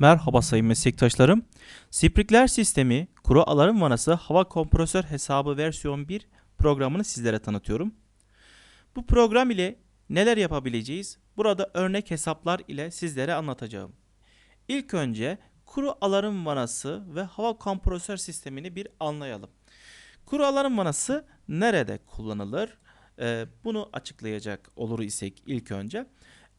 Merhaba sayın meslektaşlarım. Sprinkler sistemi kuru alarm vanası hava kompresör hesabı versiyon 1 programını sizlere tanıtıyorum. Bu program ile neler yapabileceğiz? Burada örnek hesaplar ile sizlere anlatacağım. İlk önce kuru alarm vanası ve hava kompresör sistemini bir anlayalım. Kuru alarm vanası nerede kullanılır? Ee, bunu açıklayacak olur isek ilk önce.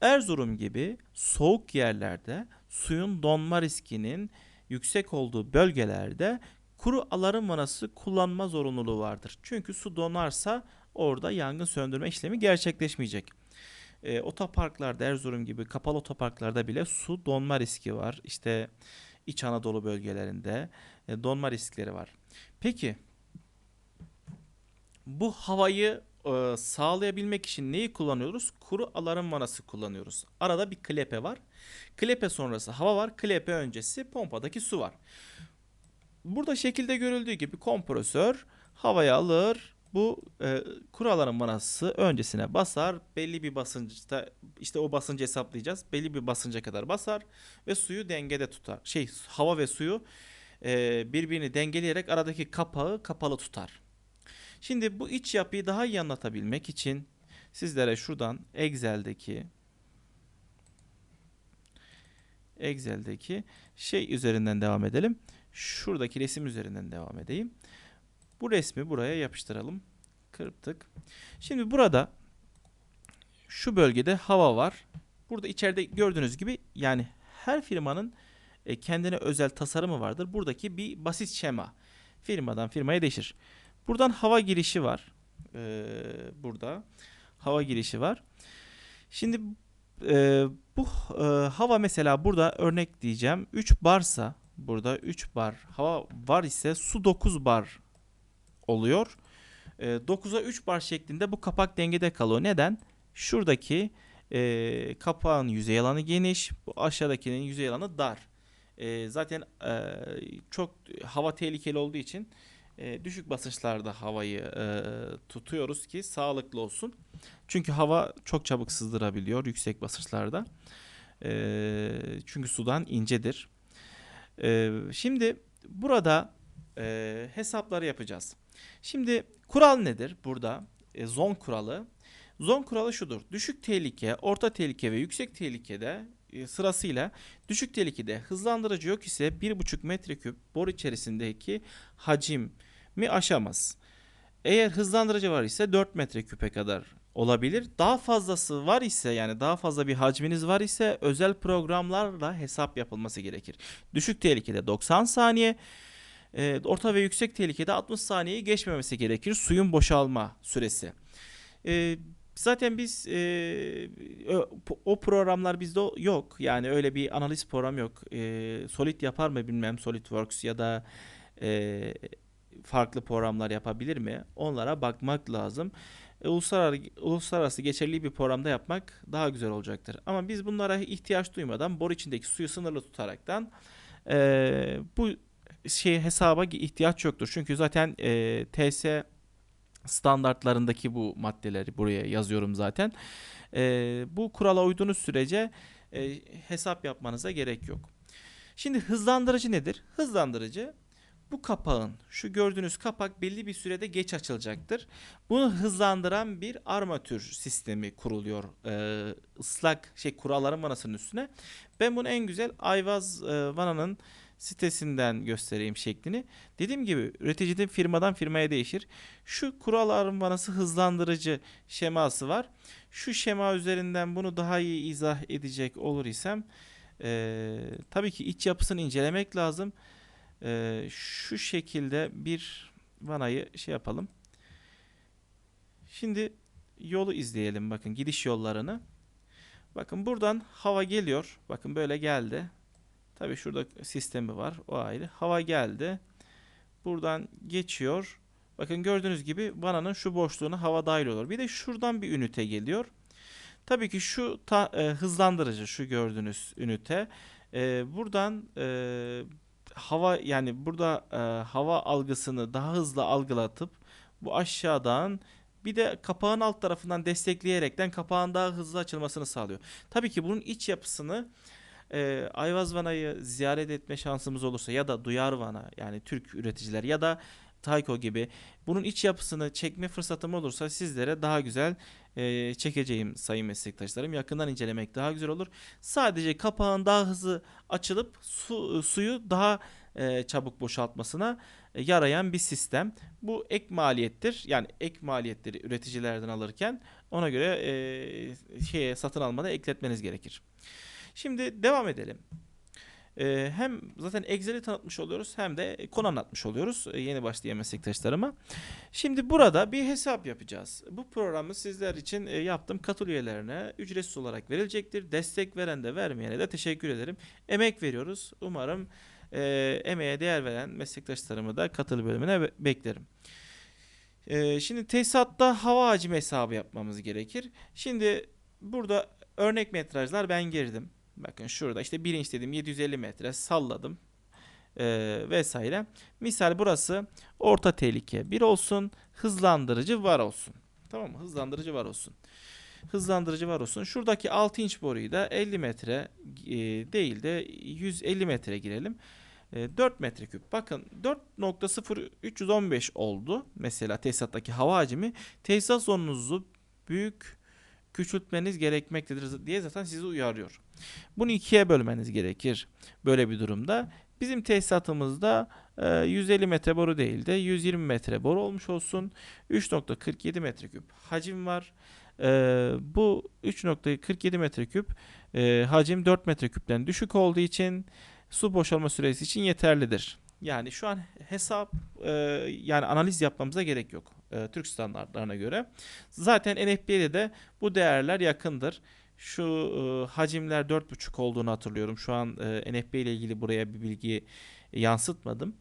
Erzurum gibi soğuk yerlerde suyun donma riskinin yüksek olduğu bölgelerde kuru alarm vanası kullanma zorunluluğu vardır. Çünkü su donarsa orada yangın söndürme işlemi gerçekleşmeyecek. E, otoparklarda Erzurum gibi kapalı otoparklarda bile su donma riski var. İşte İç Anadolu bölgelerinde e, donma riskleri var. Peki bu havayı e, sağlayabilmek için neyi kullanıyoruz? Kuru alarm vanası kullanıyoruz. Arada bir klepe var. Klepe sonrası hava var. Klepe öncesi pompadaki su var. Burada şekilde görüldüğü gibi kompresör havayı alır. Bu e, kuru alarm vanası öncesine basar. Belli bir basınçta işte o basıncı hesaplayacağız. Belli bir basınca kadar basar ve suyu dengede tutar. Şey hava ve suyu e, birbirini dengeleyerek aradaki kapağı kapalı tutar. Şimdi bu iç yapıyı daha iyi anlatabilmek için sizlere şuradan Excel'deki Excel'deki şey üzerinden devam edelim. Şuradaki resim üzerinden devam edeyim. Bu resmi buraya yapıştıralım. Kırptık. Şimdi burada şu bölgede hava var. Burada içeride gördüğünüz gibi yani her firmanın e, kendine özel tasarımı vardır. Buradaki bir basit şema. Firmadan firmaya değişir. Buradan hava girişi var. Ee, burada hava girişi var. Şimdi e, bu e, hava mesela burada örnek diyeceğim 3 barsa burada 3 bar hava var ise su 9 bar oluyor. E, 9'a 3 bar şeklinde bu kapak dengede kalıyor. Neden? Şuradaki e, kapağın yüzey alanı geniş, bu aşağıdakinin yüzey alanı dar. E, zaten e, çok hava tehlikeli olduğu için e, düşük basınçlarda havayı e, tutuyoruz ki sağlıklı olsun. Çünkü hava çok çabuk sızdırabiliyor yüksek basınçlarda. E, çünkü sudan incedir. E, şimdi burada e, hesapları yapacağız. Şimdi kural nedir burada? E, zon kuralı. Zon kuralı şudur. Düşük tehlike, orta tehlike ve yüksek tehlikede e, sırasıyla düşük tehlikede hızlandırıcı yok ise 1,5 metreküp boru içerisindeki hacim mi aşamaz. Eğer hızlandırıcı var ise 4 metreküpe kadar olabilir. Daha fazlası var ise yani daha fazla bir hacminiz var ise özel programlarla hesap yapılması gerekir. Düşük tehlikede 90 saniye, e, orta ve yüksek tehlikede 60 saniyeyi geçmemesi gerekir suyun boşalma süresi. E, zaten biz e, o programlar bizde yok. Yani öyle bir analiz program yok. Solid yapar mı bilmem SolidWorks ya da farklı programlar yapabilir mi? Onlara bakmak lazım. E, uluslararası, uluslararası geçerli bir programda yapmak daha güzel olacaktır. Ama biz bunlara ihtiyaç duymadan bor içindeki suyu sınırlı tutaraktan e, bu şey hesaba ihtiyaç yoktur. Çünkü zaten e, TS standartlarındaki bu maddeleri buraya yazıyorum zaten. E, bu kurala uyduğunuz sürece e, hesap yapmanıza gerek yok. Şimdi hızlandırıcı nedir? Hızlandırıcı bu kapağın şu gördüğünüz kapak belli bir sürede geç açılacaktır. Bunu hızlandıran bir armatür sistemi kuruluyor ee, ıslak şey kuralların vanasının üstüne. Ben bunu en güzel Ayvaz e, vananın sitesinden göstereyim şeklini. Dediğim gibi üreticiden firmadan firmaya değişir. Şu kuralların vanası hızlandırıcı şeması var. Şu şema üzerinden bunu daha iyi izah edecek olur isem e, tabii ki iç yapısını incelemek lazım. Ee, şu şekilde bir vanayı şey yapalım. Şimdi yolu izleyelim bakın gidiş yollarını. Bakın buradan hava geliyor. Bakın böyle geldi. Tabi şurada sistemi var o ayrı. Hava geldi. Buradan geçiyor. Bakın gördüğünüz gibi vananın şu boşluğuna hava dahil olur. Bir de şuradan bir ünite geliyor. Tabii ki şu ta, e, hızlandırıcı şu gördüğünüz ünite. E, buradan e, hava yani burada e, hava algısını daha hızlı algılatıp bu aşağıdan bir de kapağın alt tarafından destekleyerekten kapağın daha hızlı açılmasını sağlıyor. Tabii ki bunun iç yapısını e, Ayvazvana'yı ziyaret etme şansımız olursa ya da Duyarvana yani Türk üreticiler ya da Tayko gibi bunun iç yapısını çekme fırsatım olursa sizlere daha güzel e, çekeceğim sayın meslektaşlarım. Yakından incelemek daha güzel olur. Sadece kapağın daha hızlı açılıp su, suyu daha e, çabuk boşaltmasına e, yarayan bir sistem. Bu ek maliyettir. Yani ek maliyetleri üreticilerden alırken ona göre e, şeye satın almada ekletmeniz gerekir. Şimdi devam edelim. E, hem zaten Excel'i tanıtmış oluyoruz hem de konu anlatmış oluyoruz e, yeni başlayan meslektaşlarıma. Şimdi burada bir hesap yapacağız. Bu programı sizler için e, yaptım. Katıl üyelerine ücretsiz olarak verilecektir. Destek veren de vermeyene de teşekkür ederim. Emek veriyoruz. Umarım e, emeğe değer veren meslektaşlarımı da katıl bölümüne be- beklerim. E, şimdi tesisatta hava hacmi hesabı yapmamız gerekir. Şimdi burada örnek metrajlar ben girdim. Bakın şurada işte birinci dedim 750 metre salladım e, vesaire. Misal burası orta tehlike bir olsun hızlandırıcı var olsun. Tamam mı? Hızlandırıcı var olsun. Hızlandırıcı var olsun. Şuradaki 6 inç boruyu da 50 metre e, değil de 150 metre girelim. E, 4 metreküp. Bakın 4.0315 oldu. Mesela tesisattaki hava hacmi. Tesisat zonunuzu büyük küçültmeniz gerekmektedir diye zaten sizi uyarıyor. Bunu ikiye bölmeniz gerekir böyle bir durumda. Bizim tesisatımızda e, 150 metre boru değil de 120 metre boru olmuş olsun. 3.47 metreküp hacim var. E, bu 3.47 metreküp e, hacim 4 metreküpten düşük olduğu için su boşalma süresi için yeterlidir. Yani şu an hesap e, yani analiz yapmamıza gerek yok e, Türk standartlarına göre. Zaten NFP'de de bu değerler yakındır. Şu e, hacimler 4.5 olduğunu hatırlıyorum. Şu an e, NFP ile ilgili buraya bir bilgi yansıtmadım.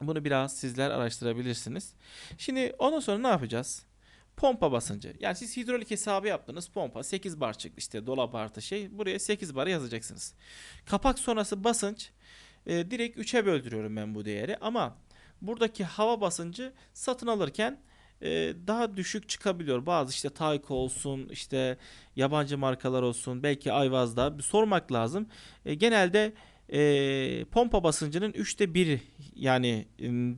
Bunu biraz sizler araştırabilirsiniz. Şimdi ondan sonra ne yapacağız? Pompa basıncı. Yani siz hidrolik hesabı yaptınız. Pompa 8 bar çıktı işte dolap artı şey. Buraya 8 bar yazacaksınız. Kapak sonrası basınç e, direkt 3'e böldürüyorum ben bu değeri. Ama buradaki hava basıncı satın alırken e, daha düşük çıkabiliyor. Bazı işte Tayco olsun, işte yabancı markalar olsun, belki Ayvaz'da bir sormak lazım. E, genelde e, pompa basıncının üçte biri yani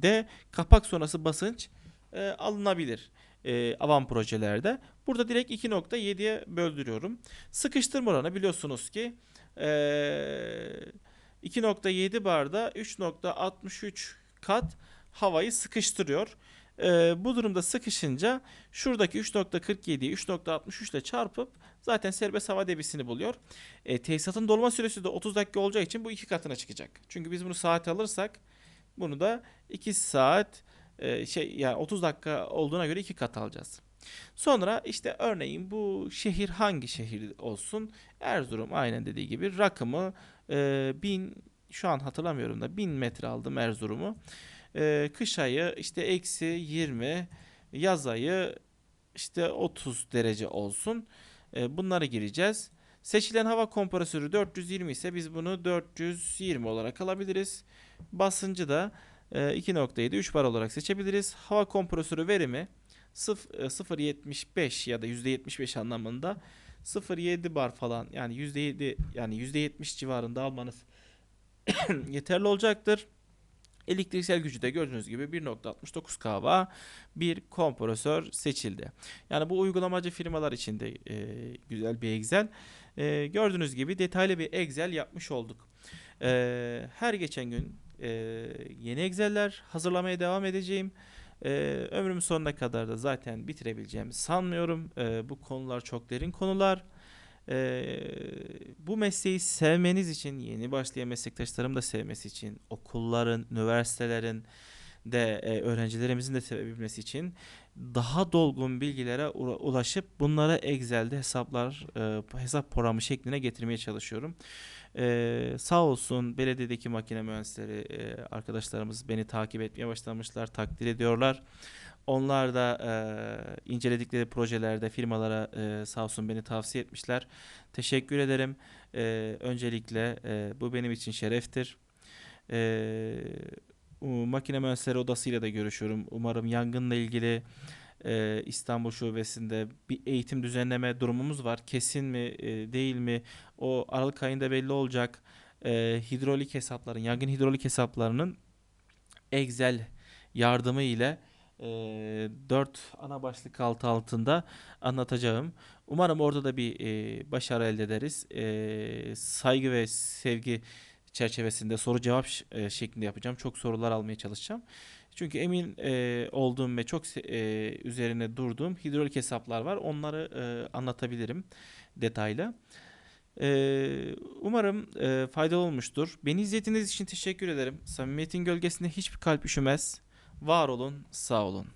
de kapak sonrası basınç e, alınabilir e, avan projelerde. Burada direkt 2.7'ye böldürüyorum. Sıkıştırma oranı biliyorsunuz ki e, 2.7 barda 3.63 kat havayı sıkıştırıyor. Ee, bu durumda sıkışınca şuradaki 3.47'yi 3.63 ile çarpıp zaten serbest hava debisini buluyor. E, tesisatın dolma süresi de 30 dakika olacağı için bu iki katına çıkacak. Çünkü biz bunu saat alırsak bunu da 2 saat e, şey yani 30 dakika olduğuna göre iki kat alacağız. Sonra işte örneğin bu şehir hangi şehir olsun? Erzurum aynen dediği gibi rakımı e, 1000 şu an hatırlamıyorum da 1000 metre aldım Erzurum'u. E, kış ayı işte eksi 20 yaz ayı işte 30 derece olsun. E, bunları gireceğiz. Seçilen hava kompresörü 420 ise biz bunu 420 olarak alabiliriz. Basıncı da e, 2.7 3 bar olarak seçebiliriz. Hava kompresörü verimi 0.75 ya da %75 anlamında 0.7 bar falan yani %7 yani %70 civarında almanız yeterli olacaktır. Elektriksel gücü de gördüğünüz gibi 1.69 kW bir kompresör seçildi. Yani bu uygulamacı firmalar için de e, güzel bir Excel. E, gördüğünüz gibi detaylı bir Excel yapmış olduk. E, her geçen gün e, yeni Excel'ler hazırlamaya devam edeceğim. E, ömrümün sonuna kadar da zaten bitirebileceğimi sanmıyorum. E, bu konular çok derin konular. Ee, bu mesleği sevmeniz için, yeni başlayan meslektaşlarım da sevmesi için, okulların, üniversitelerin de e, öğrencilerimizin de sevebilmesi için daha dolgun bilgilere ula- ulaşıp bunları Excel'de hesaplar, e, hesap programı şekline getirmeye çalışıyorum. Ee, sağ olsun belediyedeki makine mühendisleri e, arkadaşlarımız beni takip etmeye başlamışlar, takdir ediyorlar. Onlar da e, inceledikleri projelerde firmalara e, sağ olsun beni tavsiye etmişler. Teşekkür ederim. E, öncelikle e, bu benim için şereftir. E, makine mühendisleri odasıyla da görüşüyorum. Umarım yangınla ilgili e, İstanbul Şubesi'nde bir eğitim düzenleme durumumuz var. Kesin mi e, değil mi? O Aralık ayında belli olacak. E, hidrolik hesapların, yangın hidrolik hesaplarının Excel yardımı ile e, 4 ana başlık altı altında anlatacağım. Umarım orada da bir e, başarı elde ederiz. E, saygı ve sevgi çerçevesinde soru cevap e, şeklinde yapacağım. Çok sorular almaya çalışacağım. Çünkü emin e, olduğum ve çok e, üzerine durduğum hidrolik hesaplar var. Onları e, anlatabilirim detaylı. E, umarım e, faydalı olmuştur. Beni izlediğiniz için teşekkür ederim. Samimiyetin gölgesinde hiçbir kalp üşümez. Var olun, sağ olun.